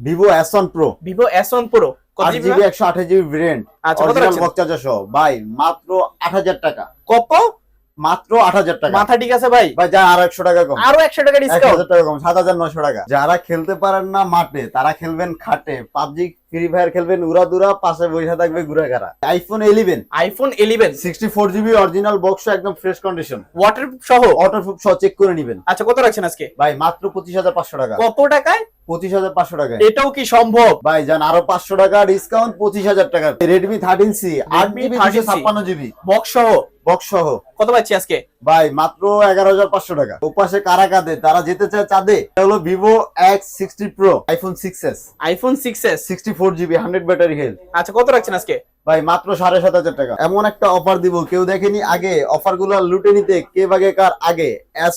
Vivo S one Pro Vivo S one Pro GB একশো আঠাশ GB variant original রাখছেন? সহ ভাই মাত্র আট হাজার টাকা। কত? মাত্র আট হাজার টাকা। মাথা ঠিক আছে ভাই? ভাই যা আর একশো টাকা কম। আরও একশো টাকা ডিসকাউন্ট টাকা কম সাত হাজার নশো টাকা। যারা খেলতে পারেন না মাঠে তারা খেলবেন খাটে। পাবজি ফ্রি ফায়ার খেলবেন উড়াদুরা পাশে বসে থাকবে ঘুরে খারা iPhone eleven iPhone eleven sixty four GB original box একদম ফ্রেশ কন্ডিশন ওয়াটার সহ? অটো সহ চেক করে নিবেন। আচ্ছা কত রাখছেন আজকে? ভাই মাত্র পঁচিশ হাজার পাঁচশো টাকা। কত টাকায়? পঁচিশ হাজার পাঁচশো টাকা এটাও কি সম্ভব? ভাই যান আরও পাঁচশো টাকা ডিসকাউন্ট পঁচিশ হাজার টাকা। রেডমি থার্টিন সি আট জিবি 13C দুশো ছাপ্পান্ন জিবি বক্স সহ? বক্স সহ। কত পাচ্ছি আজকে? ভাই মাত্র এগারো হাজার পাঁচশো টাকা। ওপাশে কারা কাঁদে? তারা যেতে চায় চাঁদে। এটা হলো Vivo X sixty Pro iPhone six S iPhone six S sixty four GB hundred battery health আচ্ছা কত রাখছেন আজকে? ভাই মাত্র সাড়ে সাত হাজার টাকা। এমন একটা অফার দিব কেউ দেখেনি আগে। অফারগুলো লুটে নিতে কে বাগে কার আগে। এস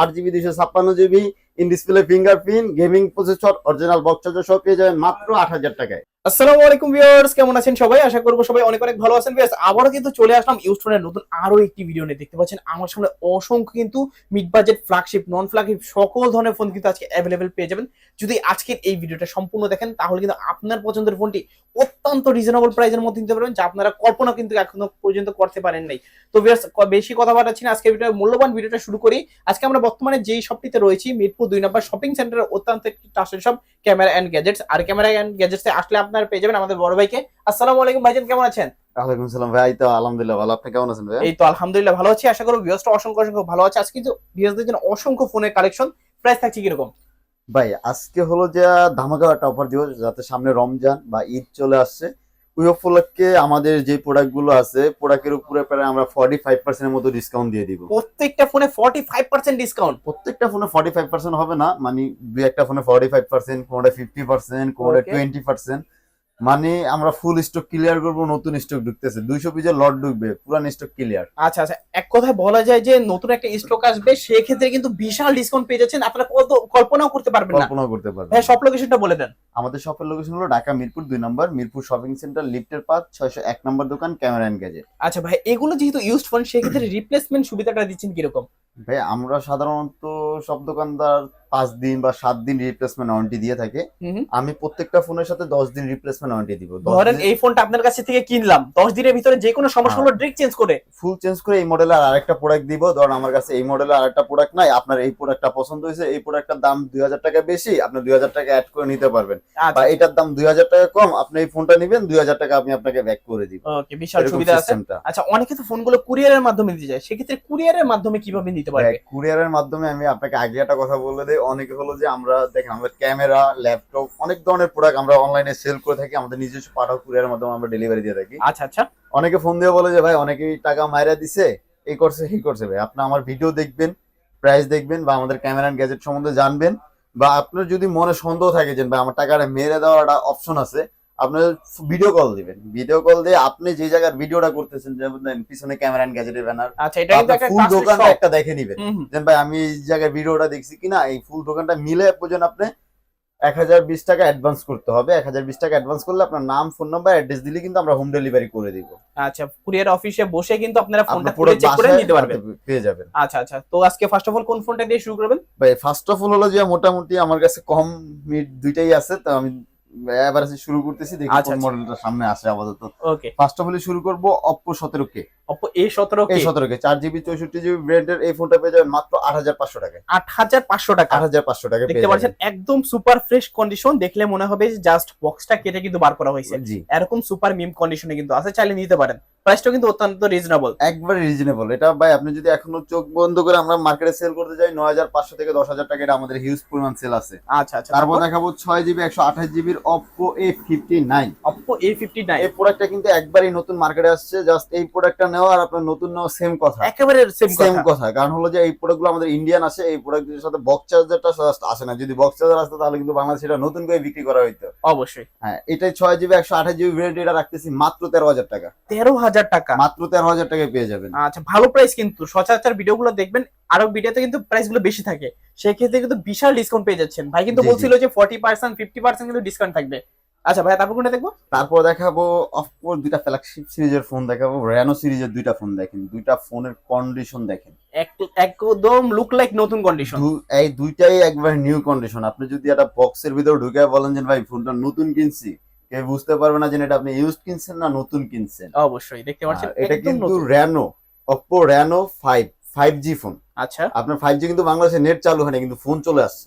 আট জিবি দুইশো ছাপ্পান্ন GB in display fingerprint gaming processor original box charger সব পেয়ে যাবেন মাত্র আট হাজার টাকায়। আসসালামু আলাইকুম ভিউয়ার্স, কেমন আছেন সবাই? আশা করব সবাই অনেক অনেক ভালো আছেন। ভিউয়ার্স, আবারও কিন্তু চলে আসলাম ইউস্টোনের নতুন আরও একটি ভিডিও নিয়ে। দেখতে পাচ্ছেন আমার সামনে অসংখ্য কিন্তু mid budget flagship non flagship সকল ধরনের ফোন কিন্তু আজকে অ্যাভেলেবেল পেয়ে যাবেন। যদি আজকের এই ভিডিওটা সম্পূর্ণ দেখেন, তাহলে কিন্তু আপনার পছন্দের ফোনটি অত্যন্ত রিজনেবল প্রাইসের মধ্যে নিতে পারবেন, যা আপনারা কল্পনা কিন্তু এখনও পর্যন্ত করতে পারেন নাই। তো ভিউয়ার্স বেশি কথা বাড়াচ্ছি না আজকে ভিডিও মূল্যবান ভিডিওটা শুরু করি। আজকে আমরা বর্তমানে যেই শপটিতে রয়েছি, মিরপুর দুই নম্বর শপিং সেন্টারের অত্যন্ত একটি trusted shop camera and gadgets R camera and gadgets আসলে আপনারা আপনারা পেয়ে যাবেন আমাদের বড় ভাইকে। আসসালামু আলাইকুম ভাইজান কেমন আছেন? ওয়ালাইকুম সালাম ভাই তো আলহামদুলিল্লাহ ভালো। আপনি কেমন আছেন ভাই? এই তো আলহামদুলিল্লাহ ভালো আছি। আশা করি ভিউয়ার্সটা অসংখ্য অসংখ্য ভালো আছে। আজকে ভিউয়ার্সদের জন্য অসংখ্য ফোনের কালেকশন প্রাইস থাকছে ভাই আজকে হলো যে ধামাকা একটা অফার দিব যাতে সামনে রমজান বা ঈদ চলে আসছে। ওই উপলক্ষে আমাদের যে প্রোডাক্টগুলো আছে প্রোডাক্টের উপরে প্রায় আমরা ফর্টি ফাইভ পার্সেন্টের মতো ডিসকাউন্ট দিয়ে দিব। প্রত্যেকটা ফোনে 45% ডিসকাউন্ট প্রত্যেকটা ফোনে 45% হবে না মানে দু একটা ফোনে 45% কোনটা 50% কোনটা 20% মানে আমরা ফুল স্টক ক্লিয়ার করব নতুন স্টক ঢুকতেছে। দুইশো পিসের লট ঢুকবে পুরান স্টক ক্লিয়ার আচ্ছা আচ্ছা এক কথায় বলা যায় যে নতুন একটা স্টক আসবে সেক্ষেত্রে কিন্তু বিশাল ডিসকাউন্ট পেয়ে যাচ্ছেন। আপনারা কত কল্পনাও করতে পারবেন না। কল্পনা করতে পারবেন। হ্যাঁ সব লোকেশনটা বলে দেন। আমাদের শপের লোকেশন হলো ঢাকা মিরপুর দুই নম্বর মিরপুর শপিং সেন্টার লিফটের পাঁচ ছয়শো এক নম্বর দোকান ক্যামেরা এন্ড গ্যাজেট আচ্ছা ভাই এগুলো যেহেতু ইউজড ফোন সেক্ষেত্রে রিপ্লেসমেন্ট সুবিধাটা দিচ্ছেন কীরকম? ভাই আমরা সাধারণত সব দোকানদার পাঁচ দিন বা সাত দিন রিপ্লেসমেন্ট ওয়ারেন্টি দিয়ে থাকে। আমি প্রত্যেকটা ফোনের সাথে দশ দিন রিপ্লেসমেন্ট ওয়ারেন্টি দিব। ধরেন এই ফোনটা আপনার কাছে থেকে কিনলাম দশ দিনের ভিতরে যে কোনো সমস্যা হলো ডিরেক্ট চেঞ্জ করে। ফুল চেঞ্জ করে এই মডেলের আরেকটা প্রোডাক্ট দিব। ধরুন আমার কাছে এই মডেলের আরেকটা প্রোডাক্ট নাই আপনার এই প্রোডাক্টটা পছন্দ হয়েছে এই প্রোডাক্টটার দাম দুই হাজার টাকা বেশি আপনি দুই হাজার টাকা অ্যাড করে নিতে পারবেন। বা আচ্ছা এটার দাম দুই হাজার টাকা কম আপনি এই ফোনটা নেবেন দুই হাজার টাকা আমি আপনাকে ব্যাক করে দিব। ওকে বিশাল সুবিধা আছে। আচ্ছা অনেকে তো ফোনগুলো কুরিয়ারের মাধ্যমে দিতে যায়। সেক্ষেত্রে কুরিয়ারের মাধ্যমে কীভাবে নিতে পারবে। কুরিয়ারের মাধ্যমে আমি আপনাকে আগে একটা কথা বলে দিই। অনেকে হলো যে আমরা দেখেন আমাদের ক্যামেরা ল্যাপটপ অনেক ধরনের প্রোডাক্ট আমরা অনলাইনে সেল করে থাকি আমাদের নিজস্ব পাঠাও কুরিয়ারের মাধ্যমে আমরা ডেলিভারি দিয়ে থাকি। আচ্ছা আচ্ছা। অনেকে ফোন দিয়ে বলে যে ভাই অনেকেই টাকা মাইরা দিছে এই করছে এই করছে। ভাই আপনি আমার ভিডিও দেখবেন প্রাইস দেখবেন বা আমাদের ক্যামেরা গ্যাজেট সম্বন্ধে জানবেন বা আপনার যদি মনে সন্দেহ থাকে যে ভাই আমার টাকাটা মেরে দেওয়ার একটা অপশন আছে আপনার ভিডিও কল দিবেন। ভিডিও কল দিয়ে আপনি যে জায়গার ভিডিওটা করতেছেন যেমন পিছনে ক্যামেরা গ্যাজেটের ব্যানার আচ্ছা এটা কিন্তু একটা ফুল দোকান একটা দেখে নিবেন। হুম। ভাই আমি এই জায়গায় ভিডিওটা দেখছি কিনা এই ফুল দোকানটা মিলে পর্যন্ত আপনি এক হাজার বিশ টাকা অ্যাডভান্স করতে হবে। এক হাজার বিশ টাকা অ্যাডভান্স করলে আপনার নাম ফোন নাম্বার অ্যাড্রেস দিলে কিন্তু আমরা হোম ডেলিভারি করে দিব। আচ্ছা কুরিয়ার অফিসে বসে কিন্তু আপনারা ফোনটা পুরো চেক করে নিতে পারবেন। পেয়ে যাবেন। আচ্ছা আচ্ছা তো আজকে ফার্স্ট অফ অল কোন ফোনটা দিয়ে শুরু করবেন? ভাই ফার্স্ট অফ অল হলো যে মোটামুটি আমার কাছে কম মিড দুইটাই আছে তো আমি এভারেজে শুরু করতেছি দেখি আচ্ছা, কোন আচ্ছা। মডেলটা সামনে আসে আপাতত। ওকে ফার্স্ট অফ অল শুরু করব অপো সতেরো কে অপো এ সতেরো এই সতেরো কে চার জিবি চৌষট্টি জিবি ব্র্যান্ডের এই ফোনটা পেয়ে যাবেন মাত্র আট হাজার পাঁচশো টাকা আট হাজার পাঁচশো টাকা। আট হাজার পাঁচশো টাকা দেখতে পাচ্ছেন একদম সুপার ফ্রেশ কন্ডিশন দেখলে মনে হবে যে জাস্ট বক্সটা কেটে কিন্তু বার করা হয়েছে। এরকম সুপার মিম কন্ডিশনে কিন্তু আছে চাইলে নিতে পারেন। প্রাইসটা কিন্তু অত্যন্ত রিজনেবল একবারে রিজনেবল এটা ভাই আপনি যদি এখনও চোখ বন্ধ করে আমরা মার্কেটে সেল করতে যাই নয় হাজার পাঁচশো থেকে দশ হাজার টাকা এটা আমাদের হিউজ পরিমাণ সেল আছে। আচ্ছা আচ্ছা। তারপর দেখাবো ছয় জিবি একশো আঠাশ জিবির Oppo A fifty nine Oppo A fifty nine এই প্রোডাক্টটা কিন্তু একবারই নতুন মার্কেটে আসছে জাস্ট এই প্রোডাক্টটা নেওয়া আর আপনার নতুন নেওয়া সেম কথা। একেবারে সেম সেম কথা। কারণ হলো যে এই প্রোডাক্টগুলো আমাদের ইন্ডিয়ান আসে এই প্রোডাক্টের সাথে বক্স চার্জারটা আসে না। যদি বক্স চার্জার আসতো তাহলে কিন্তু বাংলাদেশে এটা নতুন করে বিক্রি করা হইতো। অবশ্যই। হ্যাঁ এটাই ছয় জিবি একশো আঠাশ জিবি ভেরিয়েন্ট এটা রাখতেছি মাত্র তেরো হাজার টাকা। তেরো হাজার টাকা। মাত্র তেরো হাজার টাকায় পেয়ে যাবেন। আচ্ছা ভালো প্রাইস কিন্তু। সচরাচর ভিডিওগুলো দেখবেন আরও ভিডিওতে কিন্তু প্রাইসগুলো বেশি থাকে। সেক্ষেত্রে কিন্তু বিশাল ডিসকাউন্ট পেয়ে যাচ্ছেন। ভাই কিন্তু। বলছিল যে ফর্টি পার্সেন্ট ফিফটি পার্সেন্ট কিন্তু ডিসকাউন্ট থাকবে। আচ্ছা ভাই তারপর কোনটা দেখব? তারপর দেখাবো অফকোর দুইটা ফ্ল্যাগশিপ সিরিজের ফোন দেখাবো। র্যানো সিরিজের দুইটা ফোন দেখেন। দুইটা ফোনের কন্ডিশন দেখেন। এক- একদম লুক লাইক নতুন কন্ডিশন এই দুইটাই একবার নিউ কন্ডিশন আপনি যদি একটা বক্সের ভিতরে ঢুকে বলেন যে ভাই ফোনটা নতুন কিনছি। কেউ বুঝতে পারবে না যে এটা আপনি ইউজ কিনছেন না নতুন কিনছেন? অবশ্যই দেখতে পাচ্ছেন এটা কিন্তু। Reno Oppo Reno five five G phone আচ্ছা। আপনার ফাইভ জি কিন্তু বাংলাদেশে নেট চালু হয়নি কিন্তু ফোন চলে আসছে।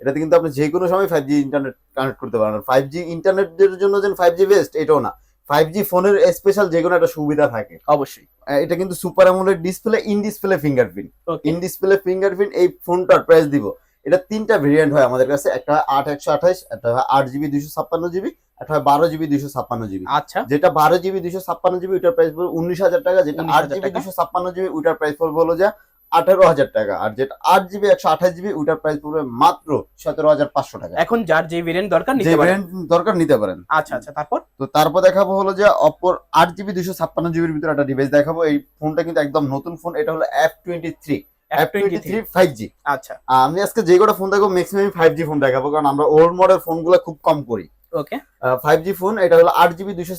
এটাতে কিন্তু আপনি যে কোনো সময় ফাইভ জি ইন্টারনেট কানেক্ট করতে পারেন। ফাইভ জি ইন্টারনেটের জন্য যেন ফাইভ জি বেস্ট এটাও না। ফাইভ জি ফোনের স্পেশাল যে কোনো একটা সুবিধা থাকে। অবশ্যই। এটা কিন্তু super AMOLED display in display fingerprint in display fingerprint এই ফোনটার প্রাইস দিব। এটা তিনটা ভেরিয়েন্ট হয় আমাদের কাছে। একটা আট একশো আঠাশ একটা আট জিবি দুইশো ছাপ্পান্ন জিবি হয় বারো জিবি দুইশো ছাপ্পান্ন জিবি। আচ্ছা। যেটা বারো জিবি দুইশো ছাপ্পান্ন জিবি ওটার প্রাইস পড়বে উনিশ হাজার টাকা যেটা 19,000 আট জিবি দুইশো ছাপ্পান্ন জিবি ওটার প্রাইস পড়বে হলো যে আঠারো হাজার টাকা। আর যেটা আট জিবি একশো আঠাশ জিবি ওটার প্রাইস পড়বে মাত্র সতেরো হাজার পাঁচশো টাকা। এখন যার যে ভেরিয়েন্ট দরকার যে ভেরিয়েন্ট দরকার নিতে পারেন। আচ্ছা আচ্ছা তারপর? তো তারপর দেখাবো হলো যে অপর আট জিবি দুইশো ছাপ্পান্ন জিবির ভিতরে একটা ডিভাইস দেখাবো। এই ফোনটা কিন্তু একদম নতুন ফোন এটা হলো F twenty three F twenty three five G আচ্ছা। আমি আজকে যে কটা ফোন দেখব ম্যাক্সিমাম ফাইভ জি ফোন দেখাবো কারণ আমরা ওল্ড মডেল ফোনগুলো খুব কম করি। ওকে ফাইভ জি ফোন এটা হলো আট জিবি দুইশো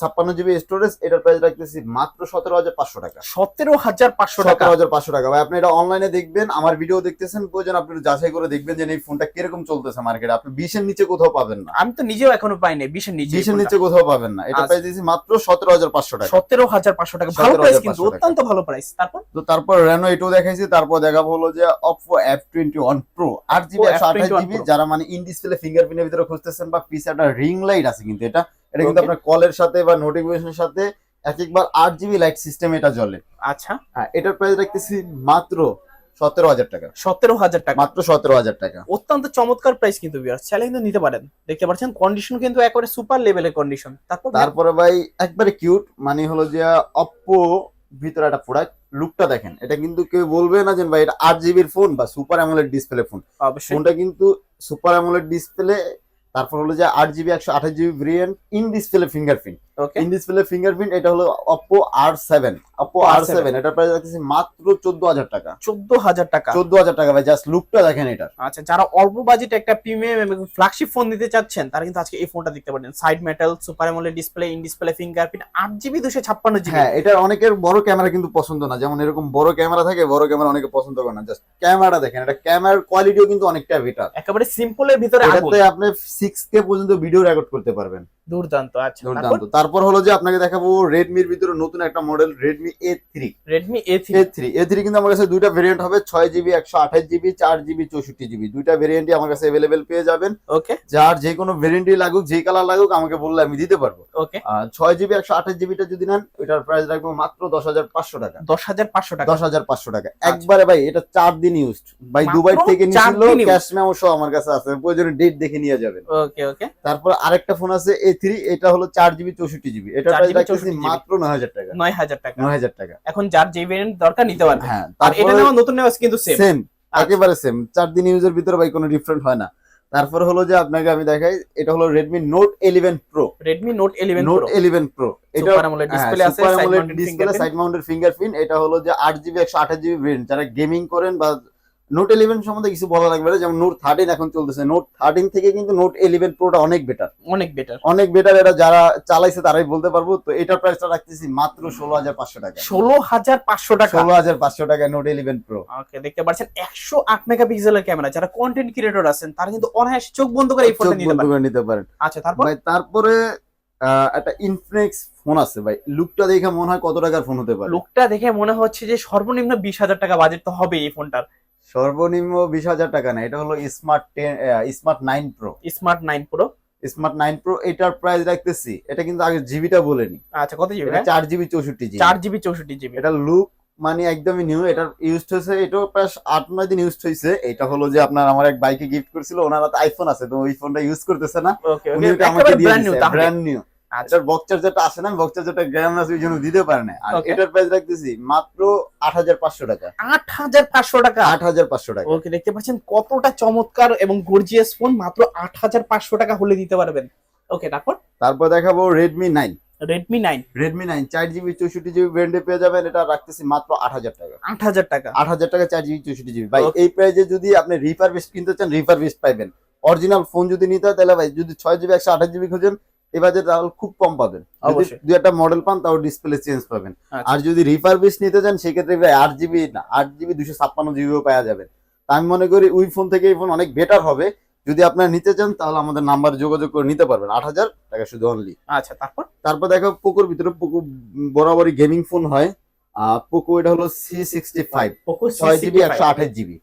ছাপ্পান্ন জিবি স্টোরেজ এটার প্রাইস রাখতেছি মাত্র সতেরো হাজার পাঁচশো টাকা। সতেরো হাজার পাঁচশো টাকা। হাজার পাঁচশো টাকা। ভাই আপনি এটা অনলাইনে দেখবেন আমার ভিডিও দেখতেছেন প্রয়োজন আপনি যাচাই করে দেখবেন যে এই ফোনটা কীরকম চলতেছে মার্কেটে আপনি বিশের নিচে কোথাও পাবেন না। আমি তো নিজেও এখনও পাইনি বিশের নিচে। বিশের নিচে কোথাও পাবেন না। এটা আচ্ছা। প্রাইস দিয়েছি মাত্র সতেরো হাজার পাঁচশো টাকা। সতেরো হাজার পাঁচশো টাকা। ভালো প্রাইস কিন্তু অত্যন্ত ভালো প্রাইস তারপর? তো তারপর রেনো এটাও দেখাইছি তারপর দেখাবো হলো যে Oppo F twenty one pro আট জিবি একশো আঠাশ জিবি যারা মানে ইন ডিসপ্লে ফিঙ্গারপ্রিন্টের ভিতরে খুঁজতেছেন বা পিছে একটা রিং লাইট আছে কিন্তু এটা এটা কিন্তু আপনার কলের সাথে বা নোটিফিকেশনের সাথে এক একবার আট জিবি লাইট সিস্টেম এটা জ্বলে। আচ্ছা। হ্যাঁ এটার প্রাইস রাখতেছি মাত্র সতেরো হাজার টাকা। সতেরো হাজার টাকা। মাত্র সতেরো হাজার টাকা। অত্যন্ত চমৎকার প্রাইস কিন্তু ভিউয়ার্স চাইলে কিন্তু নিতে পারেন। দেখতে পাচ্ছেন কন্ডিশন কিন্তু একেবারে সুপার লেভেলের কন্ডিশন তারপর তারপরে ভাই একবারে কিউট মানে হলো যে অপো ভিতরে একটা প্রোডাক্ট লুকটা দেখেন। এটা কিন্তু কেউ বলবে না যে ভাই এটা আট জিবির ফোন বা সুপার অ্যামোলেড ডিসপ্লে ফোন ফোনটা কিন্তু সুপার অ্যামোলেড ডিসপ্লে তারপর হলো যে আট জিবি একশো আঠাশ GB variant in display fingerprint in display fingerprint এটা হলো Oppo R seven Oppo R seven এটা প্রাইস রাখতেছি মাত্র চোদ্দ হাজার টাকা। চোদ্দ হাজার টাকা। চোদ্দ হাজার টাকা ভাই জাস্ট লুকটা দেখেন এটা আচ্ছা যারা অল্প বাজেট একটা প্রিমিয়াম এবং ফ্ল্যাগশিপ ফোন নিতে চাচ্ছেন তারা কিন্তু আজকে এই ফোনটা দেখতে পারেন side metal super AMOLED display in display fingerprint আট জিবি দুশো ছাপ্পান্ন জিবি হ্যাঁ এটা অনেকের বড় ক্যামেরা কিন্তু পছন্দ না। যেমন এরকম বড় ক্যামেরা থাকে বড় ক্যামেরা অনেকে পছন্দ করে না। জাস্ট ক্যামেরাটা দেখেন এটা ক্যামেরার কোয়ালিটিও কিন্তু অনেকটা বেটার একেবারে সিম্পলের ভিতরে আপনি সিক্স কে পর্যন্ত ভিডিও রেকর্ড করতে পারবেন। দুর্দান্ত আচ্ছা দুর্দান্ত। তারপর? হলো যে আপনাকে দেখাবো রেডমির ভিতরে নতুন একটা model Redmi A three Redmi A three A three A three কিন্তু আমার কাছে দুইটা ভেরিয়েন্ট হবে ছয় জিবি একশো আঠাশ জিবি চার জিবি চৌষট্টি জিবি দুইটা ভেরিয়েন্টই আমার কাছে অ্যাভেলেবেল পেয়ে যাবেন। ওকে যার যে কোনো ভেরিয়েন্টই লাগুক যে কালার লাগুক আমাকে বললে আমি দিতে পারব। ওকে ছয় জিবি একশো আঠাশ জিবিটা যদি নেন ওইটার প্রাইস রাখব মাত্র দশ হাজার পাঁচশো টাকা। দশ হাজার পাঁচশো টাকা। দশ হাজার পাঁচশো টাকা। একবারে ভাই এটা চার দিন ইউজ ভাই দুবাই থেকে নিয়েছিল ক্যাশ মেমো সহ আমার কাছে আছে। প্রয়োজনে ডেট দেখে নিয়ে যাবেন। ওকে ওকে তারপর আরেকটা ফোন আছে এ থ্রি এটা হলো চার জিবি চৌষট্টি জিবি এটা 4 প্রাইস GB রাখতেছি 64 GB মাত্র নয় হাজার টাকা। নয় হাজার টাকা। নয় হাজার টাকা। এখন যার যে ভেরিয়েন্ট দরকার নিতে পারবে। হ্যাঁ আর এটা নেওয়া নতুন নেওয়া কিন্তু সেম সেম একেবারে সেম চার দিন ইউজের ভিতরে ভাই কোনো ডিফারেন্ট হয় না। তারপর হলো যে আপনাকে আমি দেখাই এটা হলো Redmi note eleven pro Redmi note eleven note pro eleven pro এটা সুপার অ্যামোলেড ডিসপ্লে আছে side mounted display fingerprint side mounted fingerprint এটা হলো যে আট জিবি একশো আঠাশ জিবি ভেরিয়েন্ট যারা গেমিং করেন বা নোট ইলেভেন সম্বন্ধে কিছু বলা লাগবে না যেমন নোট থার্টিন এখন চলতেছে। নোট থার্টিন থেকে কিন্তু নোট ইলেভেন প্রোটা অনেক বেটার অনেক বেটার অনেক বেটার এটা যারা চালাইছে তারাই বলতে পারব। তো এটার প্রাইসটা রাখতেছি মাত্র ষোলো হাজার পাঁচশো টাকা। ষোলো হাজার পাঁচশো টাকা। ষোলো হাজার পাঁচশো টাকা নোট ইলেভেন প্রো ওকে দেখতে পাচ্ছেন একশো আট মেগাপিক্সেলের ক্যামেরা যারা কন্টেন্ট ক্রিয়েটর আছেন তারা কিন্তু অনায়াসে চোখ বন্ধ করে এই ফোনটা নিতে পারে নিতে পারেন। আচ্ছা তারপর? তারপরে একটা ইনফিনিক্স ফোন আছে ভাই। লুকটা দেখে মনে হয় কত টাকার ফোন হতে পারে। লুকটা দেখে মনে হচ্ছে যে সর্বনিম্ন বিশ হাজার টাকা বাজেট তো হবে এই ফোনটার সর্বনিম্ন বিশ হাজার টাকা না এটা হলো smart ten smart nine pro smart nine pro smart nine pro এটার প্রাইস রাখতেছি এটা কিন্তু আগে জিবিটা বলেনি আচ্ছা কত জিবি চার জিবি চৌষট্টি জিবি চার জিবি চৌষট্টি জিবি এটা লুক মানে একদমই নিউ এটার ইউজ হয়েছে এটাও প্রায় আট নয় দিন ইউজ হয়েছে। এটা হলো যে আপনার আমার এক বাইকে গিফট করেছিল ওনার হাতে আইফোন আছে তো ওই ফোনটা ইউজ করতেছে না। ওকে উনি আমাকে দিয়ে ব্র্যান্ড নিউ এটার বক্স চার্জারটা আসে না বক্স চার্জারটা গ্রাম আছে ওই জন্য দিতে পারে না। আর এটার প্রাইস রাখতেছি মাত্র আট হাজার পাঁচশো টাকা। আট হাজার পাঁচশো টাকা? আট হাজার পাঁচশো টাকা। ওকে দেখতে পাচ্ছেন কতটা চমৎকার এবং গর্জিয়াস ফোন মাত্র আট হাজার পাঁচশো টাকা হলে দিতে পারবেন। ওকে তারপর? তারপর দেখাবো রেডমি নাইন রেডমি নাইন চার জিবি চৌষট্টি জিবি ব্র্যান্ডে পেয়ে যাবেন এটা রাখতেছি মাত্র আট হাজার টাকা। আট হাজার টাকা। আট হাজার টাকা চার জিবি চৌষট্টি জিবি ভাই Okay. এই প্রাইজে যদি আপনি রিফারবিস্ট কিনতে চান রিফারবিস্ট পাইবেন। অরিজিনাল ফোন যদি নিতে হয় তাহলে ভাই যদি ছয় জিবি একশো আঠাশ জিবি খোঁজেন এই বাজেট তাহলে খুব কম পাবেন। দুই একটা মডেল পান তাও ডিসপ্লে চেঞ্জ পাবেন। আচ্ছা। আর যদি রিফারবিশ নিতে চান সেক্ষেত্রে ভাই আট জিবি না আট জিবি দুশো ছাপ্পান্ন জিবিও পাওয়া যাবে। তা আমি মনে করি ওই ফোন থেকে এই ফোন অনেক বেটার হবে। যদি আপনারা নিতে চান তাহলে আমাদের নাম্বার যোগাযোগ করে নিতে পারবেন। আট হাজার টাকা শুধু অনলি আচ্ছা তারপর? তারপর দেখো পোকোর ভিতরে পোকো বরাবরই গেমিং ফোন হয়। পোকো এটা হলো সি সিক্সটি ফাইভ পোকো ছয় জিবি একশো আঠাশ জিবি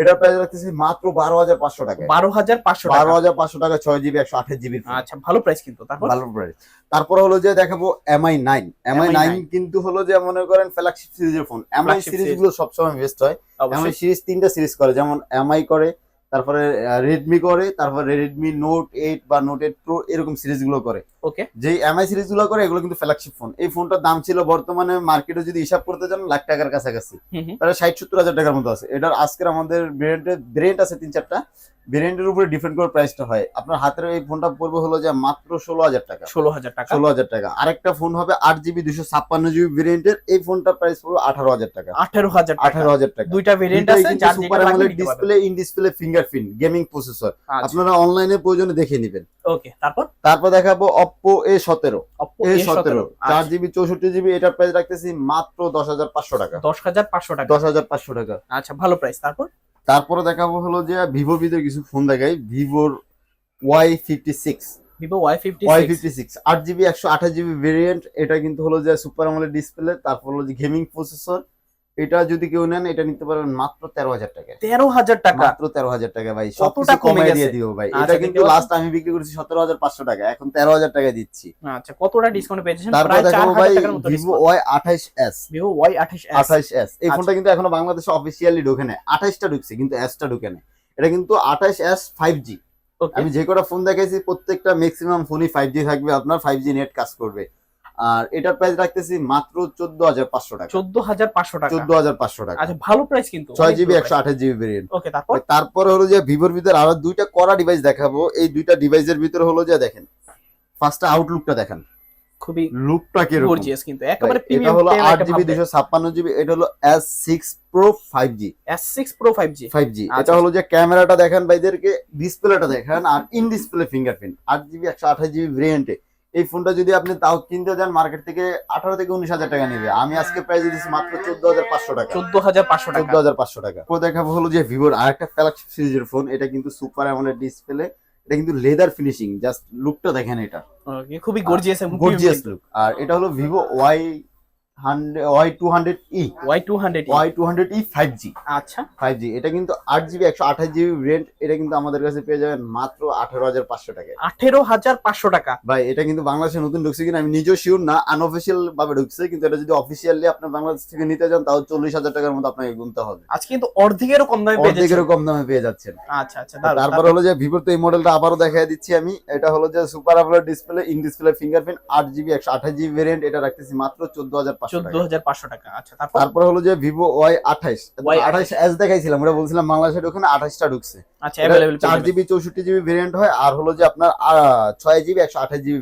এটা প্রাইস রাখতেছি মাত্র বারো হাজার পাঁচশো টাকা বারো হাজার পাঁচশো বারো হাজার পাঁচশো টাকা ছয় জিবি একশো আঠাশ জিবি আচ্ছা ভালো প্রাইস কিন্তু তারপর? ভালো প্রাইস তারপর হলো যে দেখাবো MI nine MI MI9 nine কিন্তু হলো যে মনে করেন ফ্ল্যাগশিপ সিরিজের ফোন এমআই সিরিজগুলো সবসময় বেস্ট হয়। এমআই সিরিজ তিনটা সিরিজ করে যেমন এমআই করে তারপরে রেডমি করে তারপরে রেডমি নোট এইট বা নোট এইট প্রো এরকম সিরিজগুলো করে। ওকে যে এমআই সিরিজগুলো করে এগুলো কিন্তু ফ্ল্যাগশিপ ফোন এই ফোনটার দাম ছিল বর্তমানে মার্কেটে যদি হিসাব করতে লাখ টাকার কাছাকাছি। হুম ষাট সত্তর হাজার টাকার মতো আছে। এটার আজকের আমাদের আছে তিন চারটা। উপরে করে প্রাইসটা হয়। আপনার হাতের এই ফোনটা পড়বে হলো যে মাত্র ষোলো হাজার টাকা। ষোলো হাজার টাকা। ষোলো হাজার টাকা। আরেকটা ফোন হবে আট জিবি দুশো ছাপ্পান্ন জিবি ভেরিয়েন্টের এই ফোনটার প্রাইস পড়বে আঠারো হাজার টাকা। আঠারো হাজার আঠারো হাজার টাকা। দুইটা ভেরিয়েন্ট আছে পারবেন। Display in display fingerprint gaming processor আপনারা অনলাইনে প্রয়োজনে দেখে নেবেন। ওকে তারপর? তারপর দেখাবো অপো এ সতেরো। এ সতেরো। চার জিবি চৌষট্টি জিবি এটার প্রাইস রাখতেছি মাত্র দশ হাজার পাঁচশো টাকা। দশ হাজার পাঁচশো টাকা। দশ হাজার পাঁচশো টাকা। আচ্ছা ভালো প্রাইস তারপর? তারপরে দেখাবো হলো যে ভিভো ভিতরে কিছু ফোন দেখাই। ভিভোর Y fifty six Vivo Y fifty Y fifty six আট জিবি একশো আঠাশ জিবি ভেরিয়েন্ট এটা কিন্তু হলো যে সুপার আমলের ডিসপ্লে তারপর হলো যে গেমিং প্রসেসর এটা যদি কেউ নেন এটা নিতে পারবেন মাত্র তেরো হাজার টাকা তেরো হাজার টাকা। মাত্র তেরো হাজার টাকা ভাই সব কতটা কমে দিয়ে দিও ভাই। আচ্ছা, এটা কিন্তু লাস্ট আমি বিক্রি করেছি সতেরো হাজার পাঁচশো টাকা এখন তেরো হাজার টাকা দিচ্ছি। আচ্ছা কতটা ডিসকাউন্ট পেয়েছেন? তারপর চার ভাই ভিভো ওয়াই আঠাইশ এস ভিভো ওয়াই আঠাশ আঠাইশ এস এই আচ্ছা। ফোনটা কিন্তু এখনও বাংলাদেশে অফিসিয়ালি ঢোকে না আঠাইশটা ঢুকছে কিন্তু এসটা ঢুকে না এটা কিন্তু আঠাইশ এস ফাইভ জি আমি যে কটা ফোন দেখেছি প্রত্যেকটা ম্যাক্সিমাম ফোনই ফাইভ জি থাকবে আপনার ফাইভ জি নেট কাজ করবে। আর এটার প্রাইস রাখতেছি মাত্র চোদ্দ হাজার পাঁচশো টাকা। চোদ্দ হাজার পাঁচশো টাকা। চোদ্দ হাজার পাঁচশো টাকা। আচ্ছা ভালো প্রাইস কিন্তু। ছয় জিবি একশো আঠাশ জিবি ভেরিয়েন্ট ওকে তারপর? তারপরে হলো যে ভিভোর ভিতরে আরও দুইটা কড়া ডিভাইস দেখাবো। এই দুইটা ডিভাইসের ভিতরে হলো যে দেখেন ফার্স্টটা আউটলুকটা দেখেন। খুবই লুকটা কীরকম? গর্জিয়াস কিন্তু একেবারে ভাই, এটা হলো আট জিবি দুশো ছাপ্পান্ন জিবি এটা হলো S six pro five G S six pro five G five G আচ্ছা। এটা হলো যে ক্যামেরাটা দেখেন ভাইদেরকে ডিসপ্লেটা দেখেন আর ইন ডিসপ্লে ফিঙ্গারপ্রিন্ট আট জিবি একশো আঠাশ জিবি ভেরিয়েন্টে এই ফোনটা যদি আপনি তাও কিনতে যান মার্কেট থেকে আঠারো থেকে উনিশ হাজার টাকা নিবে। আমি আজকে প্রাইস দিচ্ছি মাত্র চোদ্দ হাজার পাঁচশো টাকা। চোদ্দ হাজার পাঁচশো টাকা। চোদ্দ হাজার পাঁচশো টাকা। তো দেখাবো হলো যে ভিভোর আর একটা ফ্ল্যাগশিপ সিরিজের ফোন এটা কিন্তু সুপার অ্যামোলেড ডিসপ্লে এটা কিন্তু লেদার ফিনিশিং জাস্ট লুকটা দেখেন এটা। খুবই গর্জিয়াস গর্জিয়াস লুক আর এটা হলো Vivo Y Y two hundred E Y two hundred Y two hundred E five G আচ্ছা। ফাইভ জি এটা কিন্তু আট জিবি একশো আঠাশ জিবি রেন্ট এটা কিন্তু আমাদের কাছে পেয়ে যাবেন মাত্র আঠারো হাজার পাঁচশো টাকায়। আঠেরো হাজার পাঁচশো টাকা। ভাই এটা কিন্তু বাংলাদেশে নতুন ঢুকছে কিনা আমি নিজেও শিওর না আনঅফিসিয়াল ভাবে ঢুকছে কিন্তু এটা যদি অফিসিয়ালি আপনার বাংলাদেশ থেকে নিতে যান চল্লিশ হাজার টাকার মতো আপনাকে গুনতে হবে। আজকে কিন্তু অর্ধেকেরও কম দামে অর্ধেকেরও কম দামে পেয়ে যাচ্ছেন। আচ্ছা আচ্ছা তারপর। হলো যে ভিভোর তো এই মডেলটা আবারও দেখাই দিচ্ছি আমি এটা হলো যে super display in display fingerprint আট জিবি একশো আঠাশ জিবি ভেরিয়েন্ট এটা রাখতেছি মাত্র চোদ্দ হাজার টাকা। আচ্ছা তারপর? তারপর হলো যে দেখাইছিলাম ওটা বলছিলাম বাংলাদেশে ওখানে আঠাইশটা ঢুকছে। আচ্ছা ভেরিয়েন্ট হয় আর হলো যে আপনার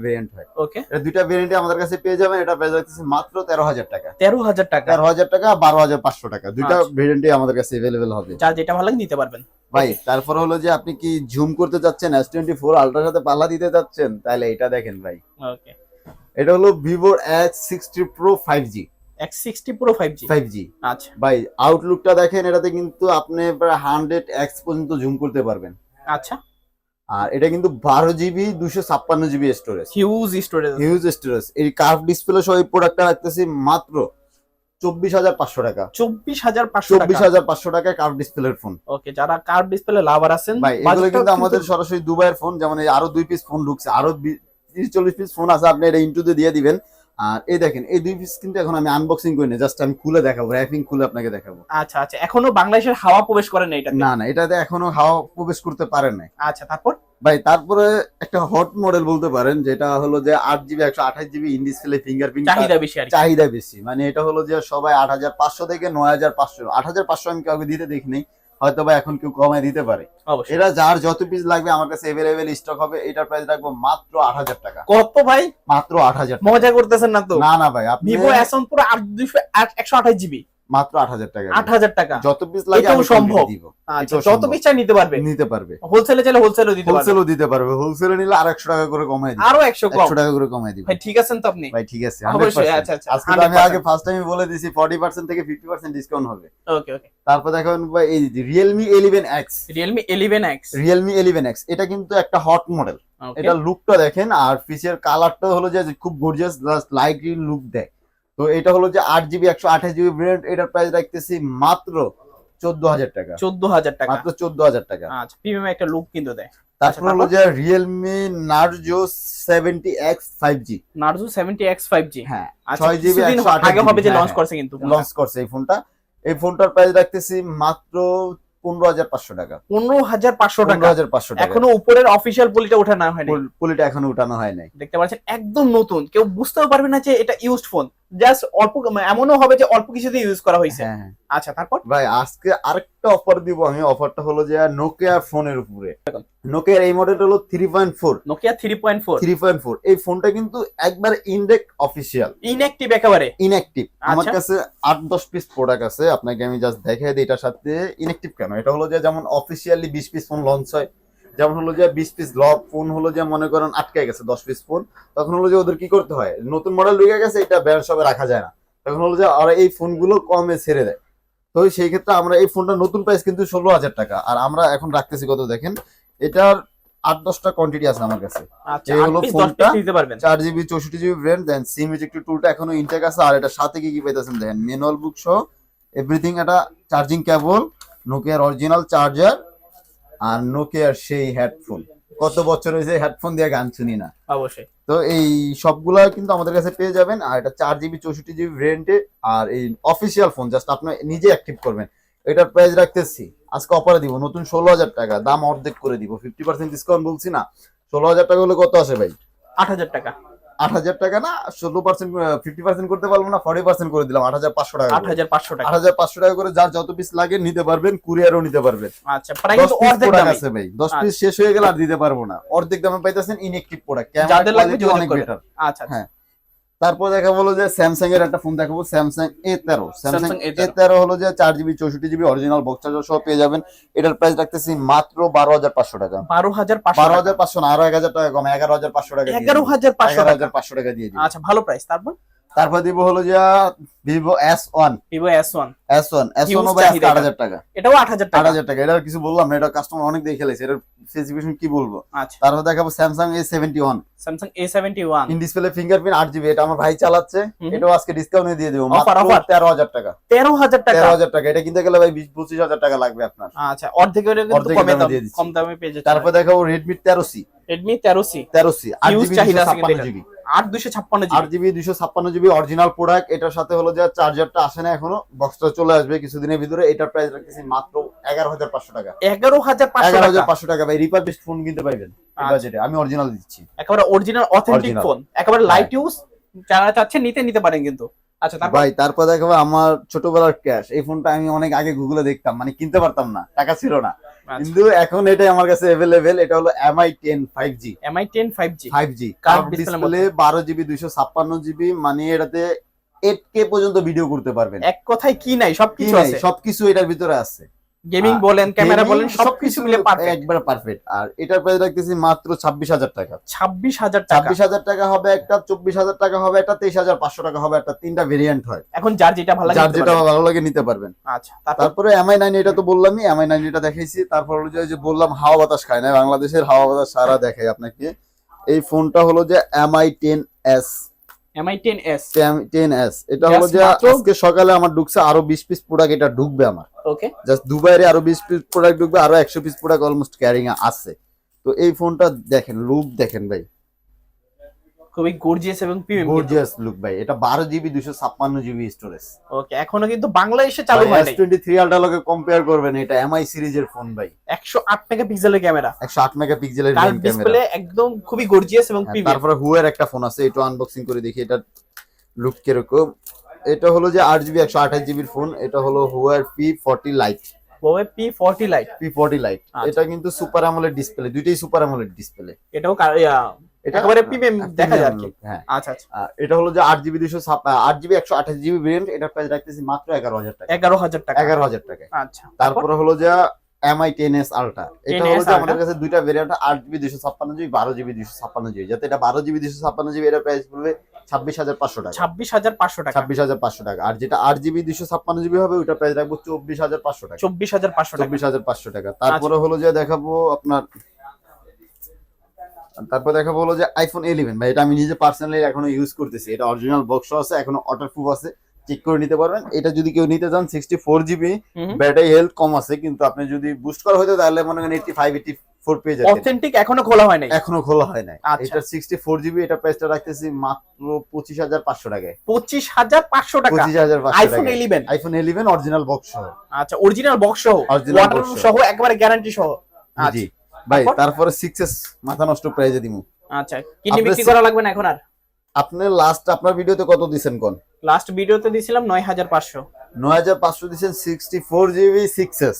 ভেরিয়েন্ট হয়। ওকে এটা দুইটা ভেরিয়েন্টে আমাদের কাছে পেয়ে যাবেন এটা মাত্র টাকা। টাকা? টাকা বারো হাজার পাঁচশো টাকা। দুইটা। ভেরিয়েন্টে আমাদের কাছে হবে। যার যেটা ভালো লাগে নিতে পারবেন। ভাই তারপর হলো যে আপনি কি জুম করতে চাচ্ছেন এস টোয়েন্টি ফোর আলট্রার সাথে পাল্লা দিতে চাচ্ছেন তাহলে এটা দেখেন ভাই। ওকে এটা হলো ভিভোর X sixty pro five G X sixty pro five G five G আচ্ছা। ভাই আউটলুকটা দেখেন এটাতে কিন্তু আপনি প্রায় হান্ড্রেড এক্স পর্যন্ত জুম করতে পারবেন। আচ্ছা। আর এটা কিন্তু বারো জিবি দুশো ছাপ্পান্ন GB storage huge storage huge storage এই কার্ভ ডিসপ্লে সহ এই প্রোডাক্টটা রাখতেছি মাত্র চব্বিশ হাজার পাঁচশো টাকা। চব্বিশ হাজার পাঁচশো চব্বিশ টাকা হাজার পাঁচশো টাকায় কার্ভ ডিসপ্লের ফোন ওকে যারা কার্ভ ডিসপ্লে লাভার আছেন ভাই এগুলো কিন্তু আমাদের সরাসরি দুবাইয়ের ফোন যেমন এই আরও দুই পিস ফোন ঢুকছে আরও তিরিশ চল্লিশ পিস ফোন আছে আপনি এটা ইন্টুতে দিয়ে দিবেন। আর এই দেখেন এই দুই পিস কিন্তু এখন আমি আনবক্সিং করি না জাস্ট আমি খুলে দেখাবো র্যাপিং খুলে আপনাকে দেখাবো। আচ্ছা আচ্ছা এখনও বাংলাদেশের হাওয়া প্রবেশ করে না এটা না না এটাতে এখনও হাওয়া প্রবেশ করতে পারে নাই। আচ্ছা তারপর? ভাই তারপরে একটা হট মডেল বলতে পারেন যেটা হলো যে আট জিবি একশো আঠাশ জিবি ইন ডিসপ্লে ফিঙ্গারপ্রিন্ট চাহিদা বেশি আর চাহিদা বেশি। মানে এটা হলো যে সবাই আট হাজার পাঁচশো থেকে নয় হাজার পাঁচশো আট হাজার পাঁচশো আমি কাউকে দিতে দেখিনি। হয়তো বা এখন কেউ কমায় দিতে পারে। এরা যার যত পিস লাগবে আমার কাছে এভেলেবেল স্টক হবে এটার প্রাইস রাখব মাত্র আট হাজার টাকা। কত ভাই? মাত্র আট হাজার মজা করতেছেন না তো? না না ভাই আপনি ভিভো এস প্রো আট দুশো একশো আঠাশ জিবি মাত্র আট হাজার টাকা। আট হাজার টাকা। যত পিস লাগে আমি সম্ভব। আচ্ছা যত পিস চাই নিতে পারবে? নিতে পারবে। হোলসেলে চাইলে হোলসেলও দিতে পারবে। হোলসেলও দিতে পারবে। হোলসেলে নিলে আর একশো টাকা করে আরও কম। টাকা করে ভাই ঠিক আছেন তো আপনি? ভাই ঠিক আছে। অবশ্যই, আচ্ছা, আচ্ছা, আজকে আমি আগে ফার্স্ট বলে দিছি ফর্টি পার্সেন্ট থেকে ফিফটি পার্সেন্ট ডিসকাউন্ট হবে। ওকে ওকে তারপর দেখেন ভাই এই Realme eleven X Realme eleven X Realme eleven X এটা কিন্তু একটা হট মডেল এটা লুকটা দেখেন আর পিসের কালারটা হলো যে খুব গর্জিয়াস লাইট লুক দেয়। তো এটা হলো যে আট জিবি একশো আঠাশ জিবি ব্র্যান্ড এটার প্রাইস রাখতেছি মাত্র চোদ্দ হাজার টাকা। চোদ্দ হাজার টাকা। মাত্র চোদ্দ হাজার টাকা। আচ্ছা প্রিমিয়াম একটা লুক কিন্তু দেয়। তারপর আচ্ছা, হলো যে Realme Narzo seventy X five G Narzo seventy X five G হ্যাঁ আচ্ছা ছয় জিবি আগে হবে যে হ্যাঁ, লঞ্চ হ্যাঁ। করছে কিন্তু লঞ্চ করছে এই ফোনটা। এই ফোনটার প্রাইস রাখতেছি মাত্র পনেরো হাজার পাঁচশো টাকা। পনেরো হাজার পাঁচশো টাকা। হাজার পাঁচশো টাকা। এখনও উপরের অফিসিয়াল পলিটা ওঠা না হয়নি। পুল- পুলিটা এখনও উঠানো হয় নাই। দেখতে পাচ্ছেন একদম নতুন। কেউ বুঝতেও পারবে না যে এটা ইউজড ফোন জাস্ট অল্প মানে এমনও হবে যে অল্প কিছুতে ইউজ করা হয়েছে। হ্যাঁ হ্যাঁ। আচ্ছা তারপর? ভাই আজকে আরেকটা অফার দিব আমি। অফারটা হলো যে নোকিয়া ফোনের উপরে। নোকিয়ার এই মডেলটা হলো three point four Nokia three point four three point four এই ফোনটা কিন্তু একবার ইনডেক অফিসিয়াল ইনঅ্যাক্টিভ একেবারে। ইনঅ্যাক্টিভ আমার আচ্ছা। কাছে আট দশ পিস প্রোডাক্ট আছে। আপনাকে আমি জাস্ট দেখাই দিই এটার সাথে। ইনঅ্যাক্টিভ কেন? এটা হলো যে যেমন অফিসিয়ালি বিশ পিস ফোন লঞ্চ হয় যেমন হলো যে বিশ পিস লক ফোন হলো যে মনে করেন আটকে গেছে দশ পিস ফোন তখন হলো যে ওদের কি করতে হয়? নতুন মডেল ঢুকে গেছে এটা ব্যান্ড সবে রাখা যায় না। তখন হলো যে আর এই ফোনগুলো কমে ছেড়ে দেয়। তো সেই ক্ষেত্রে আমরা এই ফোনটা নতুন প্রাইস কিন্তু ষোলো হাজার টাকা। আর আমরা এখন রাখতেছি কত দেখেন? এটার আট দশটা কোয়ান্টিটি আছে আমার কাছে। আচ্ছা এই হলো ফোনটা। চার জিবি চৌষট্টি জিবি ব্র্যান্ড দেন সিম একটু টুলটা এখনও ইনটেক আছে আর এটা সাথে কি কি পাইতেছেন দেখেন? ম্যানুয়াল বুক সহ এভরিথিং একটা চার্জিং কেবল নোকিয়ার অরিজিনাল চার্জার আর নোকিয়ার সেই হেডফোন কত বছর হয়েছে হেডফোন দিয়ে গান শুনি না। অবশ্যই। তো এই সবগুলা কিন্তু আমাদের কাছে পেয়ে যাবেন আর এটা চার জিবি চৌষট্টি জিবি ভ্যারিয়েন্টে আর এই অফিসিয়াল ফোন জাস্ট আপনি নিজে অ্যাক্টিভ করবেন। এটার প্রাইস রাখতেছি। আজকে অফারে দিব নতুন ষোলো হাজার টাকা দাম অর্ধেক করে দিব। ফিফটি পার্সেন্ট ডিসকাউন্ট বলছি না। ষোলো হাজার টাকা হলে কত আসে ভাই? আট হাজার টাকা। আট হাজার টাকা না ষোলো পার্সেন্ট ফিফটি পার্সেন্ট করতে পারব না ফর্টি পার্সেন্ট করে দিলাম আট হাজার পাঁচশো টাকা আট হাজার পাঁচশো টাকা। আট হাজার পাঁচশো টাকা করে যার যত পিস লাগে নিতে পারবেন কুরিয়ারও নিতে পারবেন। আচ্ছা প্রায় কিন্তু অর্ধেক আছে ভাই দশ পিস শেষ হয়ে গেলে আর দিতে পারব না। অর্ধেক দামে পাইতেছেন ইনএক্টিভ প্রোডাক্ট যাদের লাগবে যোগাযোগ করবেন। আচ্ছা আচ্ছা। হ্যাঁ। তারপর দেখা বলো যে স্যামসাং এর একটা ফোন দেখাবো স্যামসাং এ তেরো স্যামসাং এ তেরো হলো যে চার জিবি চৌষট্টি জিবি অরিজিনাল বক্স চার্জার সহ পেয়ে যাবেন। এটার প্রাইস রাখতেছি মাত্র বারো হাজার পাঁচশো টাকা। বারো হাজার বারো হাজার পাঁচশো না আরও এক হাজার টাকা কম এগারো হাজার পাঁচশো টাকা এগারো হাজার পাঁচশো টাকা। হাজার পাঁচশো টাকা দিয়ে আচ্ছা ভালো প্রাইস তারপর? তারপর দিব হলো যে Vivo S one Vivo S one S one S one আট হাজার টাকা। এটাও আট হাজার আট টাকা হাজার টাকা। এটা কিছু বললাম না এটা কাস্টমার অনেক দেখে খেলেছে এটার স্পেসিফিকেশন কি বলব? আচ্ছা। তারপর দেখাবো Samsung A seventy one Samsung A seventy one in display fingerprint আট জিবি এটা আমার ভাই চালাচ্ছে। এটাও আজকে ডিসকাউন্টে দিয়ে দেবো। মাত্র offer। তেরো হাজার টাকা। তেরো হাজার টাকা। তেরো হাজার টাকা। এটা কিনতে গেলে ভাই বিশ পঁচিশ হাজার টাকা লাগবে আপনার। আচ্ছা দিয়ে কম দামে পেয়ে যাচ্ছে তারপর দেখাবো রেডমি তেরো সি আট জিবি জিবি দুশো ছাপ্পান্ন জিবি অরিজিনাল প্রোডাক্ট এটার সাথে হলো যে চার্জারটা আসে না এখনও বক্সটা চলে আসবে কিছুদিনের ভিতরে। এটার প্রাইস রাখতেছি মাত্র এগারো হাজার পাঁচশো টাকা। এগারো হাজার পাঁচশো এগারো টাকা হাজার পাঁচশো টাকা। ভাই রিপাবলিশ ফোন কিনতে আচ্ছা। বাজেটে আমি অরিজিনাল দিচ্ছি। একেবারে অরিজিনাল অথেন্টিক ফোন একেবারে হ্যাঁ। লাইট ইউজ যারা চাচ্ছেন নিতে নিতে পারেন কিন্তু। আচ্ছা ভাই তারপর দেখাবো আমার ছোটবেলার ক্যাশ এই ফোনটা আমি অনেক আগে গুগলে দেখতাম। মানে কিনতে পারতাম না। টাকা ছিল না। আচ্ছা। কিন্তু এখন এটাই আমার কাছে অ্যাভেলেবেল এটা হলো MI ten five G MI ten five G five G Curved curve display বারো জিবি দুইশো ছাপ্পান্ন জিবি মানে এটাতে এইট কে পর্যন্ত ভিডিও করতে পারবেন। এক কথায় কি নাই সবকিছু আছে। সবকিছু এটার ভিতরে আছে। গেমিং বলেন ক্যামেরা বলেন সবকিছু মিলে পারফেক্ট একবার পারফেক্ট আর এটার প্রাইস রাখতেছি মাত্র ছাব্বিশ হাজার টাকা। ছাব্বিশ হাজার টাকা। ছাব্বিশ হাজার টাকা হবে একটা চব্বিশ হাজার টাকা হবে একটা তেইশ হাজার পাঁচশো টাকা হবে একটা তিনটা ভেরিয়েন্ট হয়। এখন যার যেটা ভালো লাগে যার যেটা ভালো লাগে নিতে পারবেন। আচ্ছা তারপর? এমআই নাইন এটা তো বললামই এমআই নাইন এটা দেখাইছি। তারপর হলো যে বললাম হাওয়া বাতাস খায় না বাংলাদেশের হাওয়া বাতাস সারা দেখাই আপনাকে। এই ফোনটা হলো যে এমআই টেন এস এমআই এটা হলো যে আজকে সকালে আমার ঢুকছে আরও বিশ পিস প্রোডাক্ট এটা ঢুকবে আমার। ওকে জাস্ট দুবাইরে আরও বিশ পিস প্রোডাক্ট ঢুকবে আরও একশো পিস প্রোডাক্ট অলমোস্ট ক্যারিং আছে। তো এই ফোনটা দেখেন লুক দেখেন ভাই। খুবই গর্জিয়াস এবং প্রিমিয়াম গর্জিয়াস লুক ভাই। এটা বারো জিবি দুশো ছাপ্পান্ন জিবি স্টোরেজ ওকে এখনও কিন্তু বাংলাদেশে চালু হয় নাই টোয়েন্টি থ্রি আল্ট্রালোকে কম্পেয়ার করবেন এটা এমআই সিরিজের ফোন ভাই। একশো আট মেগাপিক্সেলের ক্যামেরা একশো আট মেগা পিক্সেলের ক্যামেরা ডিসপ্লে একদম খুবই গর্জিয়াস এবং প্রিমিয়াম তারপরে হুয়ের একটা ফোন আছে এটা আনবক্সিং করে দেখি এটা লুক কীরকম। এটা হলো যে আট জিবি একশো আঠাশ জিবির ফোন এটা হলো হুয়ার P forty lite way P forty lite P forty lite. এটা কিন্তু সুপার আমলের ডিসপ্লে দুইটাই সুপার আমলের ডিসপ্লে এটাও এটা একেবারে প্রিমিয়াম দেখা যায় আর কি হ্যাঁ। আচ্ছা আচ্ছা। আহ, এটা হলো যে আট জিবি দুশো আট জিবি একশো আঠাশ জিবি ভেরিয়েন্ট এটার প্রাইস রাখতেছি মাত্র এগারো হাজার টাকা। এগারো হাজার টাকা। এগারো হাজার টাকা আচ্ছা। তারপর হলো যে এমআই টেন এস আলট্রা এটা হলো যে আমাদের কাছে দুইটা ভেরিয়েন্ট আট জিবি দুশো ছাপ্পান্ন জিবি বারো জিবি দুশো ছাপ্পান্ন জিবি যাতে এটা বারো জিবি দুশো ছাপ্পান্ন জিবি এটা প্রাইস পড়বে ছাব্বিশ হাজার পাঁচশো টাকা। ছাব্বিশ হাজার পাঁচশো টাকা। ছাব্বিশ হাজার পাঁচশো টাকা। আর যেটা আট জিবি দুশো ছাপ্পান্ন জিবি হবে ওইটা প্রাইস রাখব চব্বিশ হাজার পাঁচশো টাকা। চব্বিশ হাজার পাঁচশো টাকা। চব্বিশ হাজার পাঁচশো টাকা। তারপরে হলো যে দেখাবো আপনার তারপর দেখাবো হলো যে আইফোন ইলেভেন ভাই এটা আমি নিজে পার্সোনালি এখনও ইউজ করতেছি। এটা অরিজিনাল বক্স আছে এখনও ওয়াটার প্রুফ আছে চেক করে নিতে পারবেন। এটা যদি কেউ নিতে চান sixty four GB battery health কম আছে কিন্তু আপনি যদি বুস্ট করা হতো তাহলে মনে করেন এইটি ফাইভ এইটি ফোর পেয়ে যাবেন অথেন্টিক এখনও খোলা হয় নাই? এখনও খোলা হয় নাই। আচ্ছা। এটা সিক্সটি ফোর জিবি এটা প্রাইসটা রাখতেছি মাত্র পঁচিশ হাজার পাঁচশো টাকায়। পঁচিশ হাজার পাঁচশো টাকা? পঁচিশ হাজার iPhone eleven iPhone eleven original box সহ। আচ্ছা অরিজিনাল বক্স সহ? ওয়াটার সহ। একবারে গ্যারান্টি সহ? আচ্ছা। জি ভাই তারপরে? সিক্সেস মাথা নষ্ট প্রাইজে দিমু। আচ্ছা কিডনি বিক্রি করা লাগবে না এখন আর? আপনি লাস্ট আপনার ভিডিওতে কত দিছেন কোন? লাস্ট ভিডিওতে দিছিলাম নয় হাজার পাঁচশো। নয় হাজার পাঁচশো দিচ্ছেন সিক্সটি ফোর জিবি সিক্সেস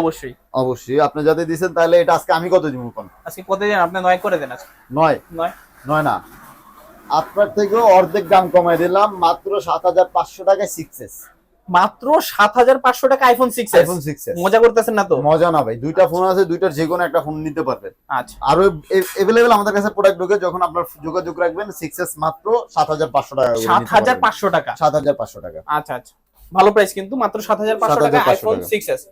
অবশ্যই। অবশ্যই আপনি যাতে দিচ্ছেন তাহলে এটা আজকে আমি কত দিব কোন? আজকে কত দিন? আপনি নয় করে দেন আজকে। নয়। নয়? নয় না। আপনার থেকেও অর্ধেক দাম কমাই দিলাম মাত্র সাত হাজার পাঁচশো টাকায় সিক্সেস মাত্র সাত হাজার পাঁচশো টাকা আইফোন সিক্স আইফোন সিক্সেস মজা করতেছেন না তো? মজা না ভাই দুইটা ফোন আছে দুইটার যে কোনো একটা ফোন নিতে পারবেন। আচ্ছা। আরও এভেলেবেল আমাদের কাছে প্রোডাক্ট ঢুকে যখন আপনার যোগাযোগ রাখবেন সিক্সেস মাত্র সাত হাজার পাঁচশো টাকা সাত হাজার পাঁচশো টাকা? সাত হাজার পাঁচশো টাকা। আচ্ছা আচ্ছা। ভালো প্রাইস কিন্তু মাত্র সাত হাজার পাঁচশো টাকা 7,500 আইফোন সিক্স এস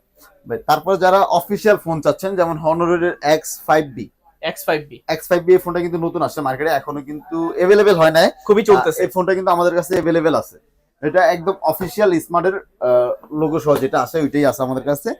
তারপর যারা অফিসিয়াল ফোন চাচ্ছেন যেমন হনরের X five B X five B X five B এই ফোনটা কিন্তু নতুন আসছে মার্কেটে এখনও কিন্তু এভেলেবেল হয় নাই। খুবই চলতেছে। এই ফোনটা কিন্তু আমাদের কাছে এভেলেবেল আছে। এটা একদম অফিসিয়াল স্মার্টের লোগো সহ যেটা আছে ওইটাই আছে আমাদের কাছে।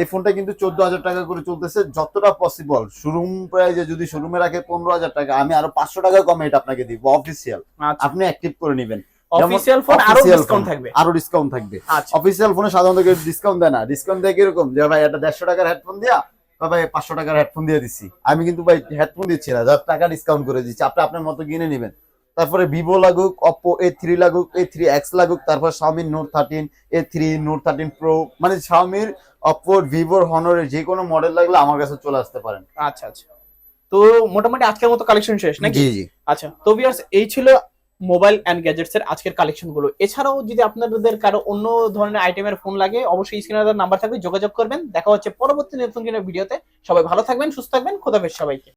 এই ফোনটা কিন্তু চোদ্দ হাজার টাকা করে চলতেছে। যতটা পসিবল শোরুম প্রাইজে যদি শোরুমে রাখে পনেরো হাজার টাকা আমি আরও পাঁচশো টাকা কমে এটা আপনাকে দিব অফিসিয়াল আচ্ছা। আপনি অ্যাক্টিভ করে নেবেন। অফিসিয়াল ফোন আরও ডিসকাউন্ট থাকবে। আরও ডিসকাউন্ট থাকবে। আচ্ছা। অফিসিয়াল ফোনে সাধারণত কেউ ডিসকাউন্ট দেয় না। ডিসকাউন্ট দেয় কীরকম? যে ভাই দেড়শো টাকার হেডফোন দিয়া বা ভাই পাঁচশো টাকার হেডফোন দিয়ে দিচ্ছি আমি কিন্তু ভাই হেডফোন দিচ্ছি না টাকা ডিসকাউন্ট করে দিচ্ছি। আপনি আপনার মতো কিনে নেবেন। তারপরে ভিভো লাগুক অপো এ থ্রি লাগুক এ থ্রি এক্স লাগুক তারপর শাওমির note thirteen A three note thirteen pro মানে শাওমির অপো ভিভোর হনরের যে কোনো মডেল লাগলে আমার কাছে চলে আসতে পারেন। আচ্ছা আচ্ছা। তো মোটামুটি আজকের মতো কালেকশন শেষ নাকি? জি জি। আচ্ছা তো ভিউয়ার্স এই ছিল মোবাইল অ্যান্ড গ্যাজেটস এর আজকের কালেকশনগুলো। এছাড়াও যদি আপনাদের কারও অন্য ধরনের আইটেমের ফোন লাগে অবশ্যই স্ক্রিনে নাম্বার থাকবে যোগাযোগ করবেন। দেখা হচ্ছে পরবর্তী নতুন ভিডিওতে সবাই ভালো থাকবেন সুস্থ থাকবেন। খোদাফেজ সবাইকে।